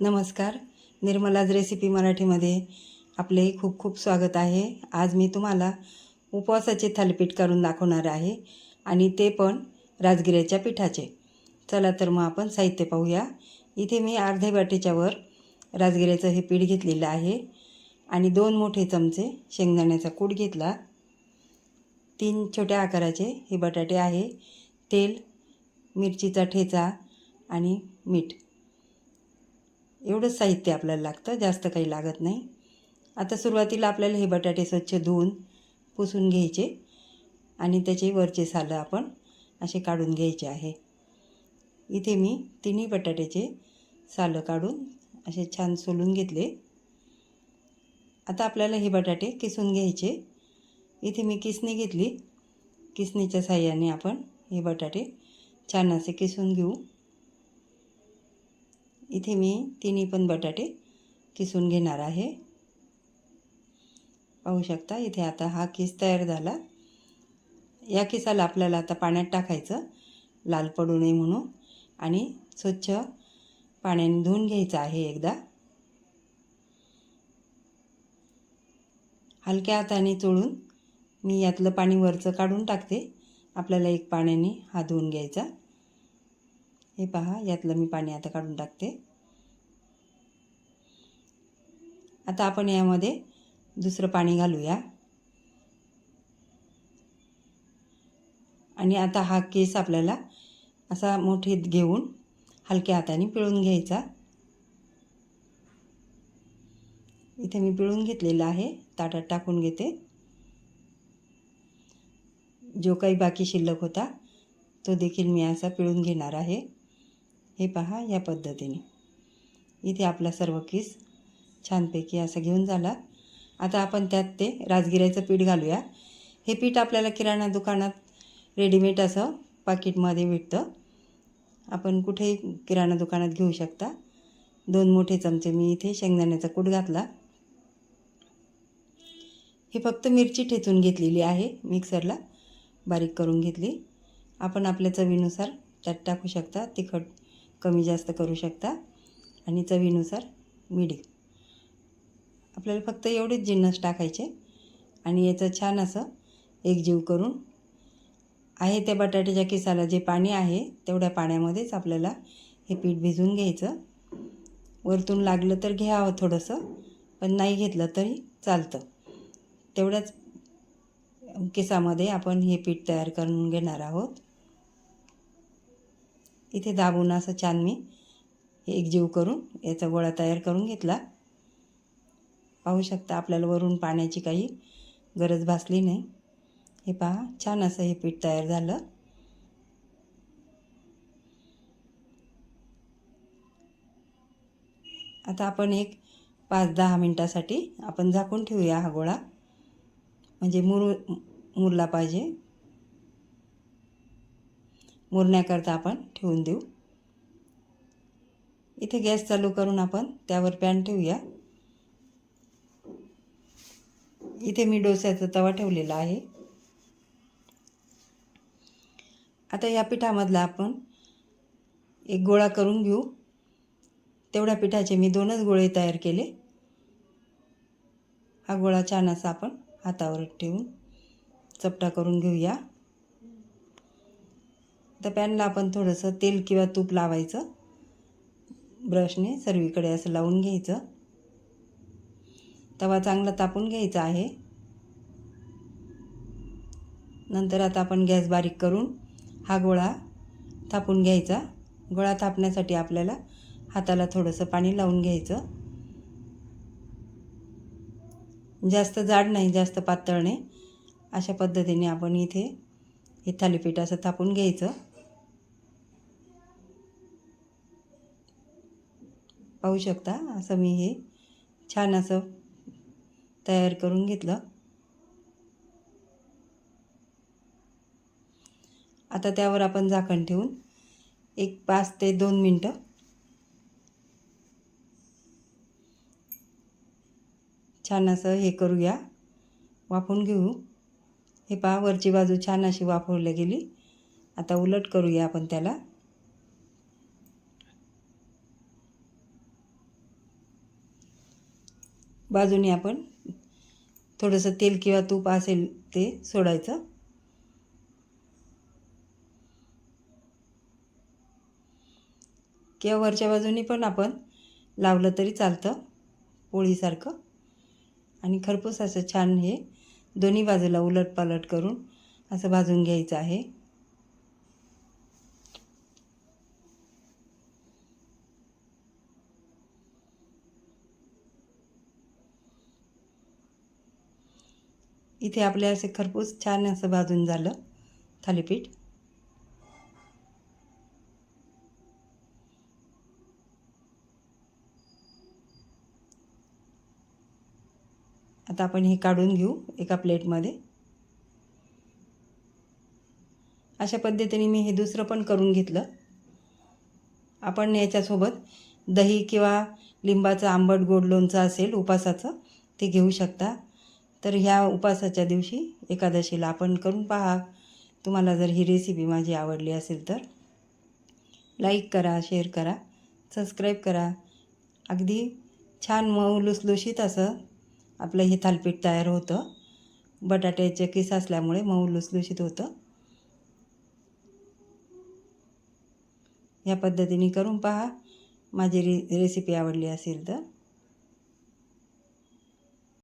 नमस्कार. निर्मलाज रेसिपी मराठीमध्ये आपले खूप खूप स्वागत आहे. आज मी तुम्हाला उपवासाचे थालीपीठ करून दाखवणार आहे आणि ते पण राजगिऱ्याच्या पिठाचे. चला तर मग आपण साहित्य पाहूया. इथे मी अर्धे वाटीच्या वर राजगिऱ्याचं हे पीठ घेतलेलं आहे आणि दोन मोठे चमचे शेंगदाण्याचा कूट घेतला. तीन छोट्या आकाराचे हे बटाटे आहे. तेल मिरचीचा ठेचा आणि मीठ. एवढंच साहित्य आपल्याला लागतं जास्त काही लागत नाही. आता सुरुवातीला आपल्याला हे बटाटे स्वच्छ धुवून पुसून घ्यायचे आणि त्याचे वरचे सालं आपण असे काढून घ्यायचे आहे. इथे मी तिन्ही बटाट्याचे सालं काढून असे छान सोलून घेतले. आता आपल्याला हे बटाटे किसून घ्यायचे. इथे मी किसणी घेतली. किसणीच्या साह्याने आपण हे बटाटे छान असे किसून घेऊ. इथे मी तिन्ही पण बटाटे किसून घेणार आहे. पाहू शकता इथे आता हा किस तयार झाला. या किसाला आपल्याला आता पाण्यात टाकायचं लाल पडू नये म्हणून. आणि स्वच्छ पाण्याने धुवून घ्यायचं आहे एकदा. हलक्या हाताने चोळून मी यातलं पाणी वरचं काढून टाकते. आपल्याला एक पाण्याने हा धुवून घ्यायचा. हे पहा यातलं मी पाणी आता काढून टाकते. आता आपण यामध्ये दुसरं पाणी घालूया. आणि आता हा केस आपल्याला असा मोठे घेऊन हलक्या हाताने पिळून घ्यायचा. इथे मी पिळून घेतलेला आहे ताटात टाकून घेते. जो काही बाकी शिल्लक होता तो देखील मी असा पिळून घेणार आहे. हे पहा या पद्धतीने. इथे आपला सर्व किस छानपैकी असं घेऊन झाला. आता आपण त्यात ते राजगिऱ्याचं पीठ घालूया. हे पीठ आपल्याला किराणा दुकानात रेडीमेड असं पाकिटमध्ये भेटतं. आपण कुठेही किराणा दुकानात घेऊ शकता. दोन मोठे चमचे मी इथे शेंगदाण्याचा कूट घातला. हे फक्त मिरची ठेचून घेतलेली आहे मिक्सरला. बारीक करून घेतली. आपण आपल्या चवीनुसार त्यात टाकू शकता तिखट कमी जास्त करू शकता. आणि चवीनुसार मीठ आपल्याला फक्त एवढेच जिन्नस टाकायचे. आणि याचं छान असं एकजीव करून आहे त्या बटाट्याच्या किसाला जे पाणी आहे तेवढ्या पाण्यामध्येच आपल्याला हे पीठ भिजवून घ्यायचं. वरतून लागलं तर घ्यावं थोडंसं पण नाही घेतलं तरी चालतं. तेवढ्याच केसामध्ये आपण हे पीठ तयार करून घेणार आहोत. इथे दाबून असं छान मी एकजीव करून याचा गोळा तयार करून घेतला. पाहू शकता आपल्याला वरून पाण्याची काही गरज भासली नाही. हे पहा छान असं हे पीठ तयार झालं. आता आपण एक पाच दहा मिनटासाठी आपण झाकून ठेवूया हा गोळा. म्हणजे मुर मुरला पाहिजे. मुरण्याकरता आपण ठेवून देऊ. इथे गॅस चालू करून आपण त्यावर पॅन ठेवूया. इथे मी डोस्याचा तवा ठेवलेला आहे. आता या पिठामधला आपण एक गोळा करून घेऊ. तेवढ्या पिठाचे मी दोनच गोळे तयार केले. हा गोळा छान असा आपण हातावर ठेवून चपटा करून घेऊया. तर पॅनला आपण थोडंसं तेल किंवा तूप लावायचं. ब्रशने सर्वीकडे असं लावून घ्यायचं. तवा चांगला तापून घ्यायचा आहे. नंतर आता आपण गॅस बारीक करून हा गोळा थापून घ्यायचा. गोळा थापण्यासाठी आपल्याला हाताला थोडंसं पाणी लावून घ्यायचं. जास्त जाड नाही जास्त पातळ नाही. अशा पद्धतीने आपण इथे हे थालीपीठ असं थापून घ्यायचं. पाहू शकता असं मी हे छान असं तयार करून घेतलं. आता त्यावर आपण झाकण ठेवून एक पाच ते दोन मिनटं छान असं हे करूया. वाफून घेऊ. हे पहा वरची बाजू छान अशी वाफवली गेली. आता उलट करूया आपण त्याला. बाजूने आपण थोडंसं तेल किंवा तूप असेल ते सोडायचं. किंवा वरच्या बाजूने पण आपण लावलं तरी चालतं पोळीसारखं. आणि खरपूस असं छान हे दोन्ही बाजूला उलट पालट करून असं भाजून घ्यायचं आहे. इथे आपले असे खरपूस छान असं भाजून झालं थालीपीठ. आता आपण हे काढून घेऊ एका प्लेटमध्ये. अशा पद्धतीने मी हे दुसरं पण करून घेतलं. आपण याच्यासोबत दही किंवा लिंबाचं आंबट गोड लोणचं असेल उपासाचं ते घेऊ शकता. तर ह्या उपासाच्या दिवशी एकादशीला आपण करून पहा. तुम्हाला जर ही रेसिपी माझी आवडली असेल तर लाईक करा शेअर करा सबस्क्राईब करा. अगदी छान मऊ लुसलुशीत असं आपलं हे थालपीठ तयार होतं. बटाट्याचे किस असल्यामुळे मऊ लुसलुशीत होतं. या पद्धतीने करून पहा. माझी रे रेसिपी आवडली असेल तर.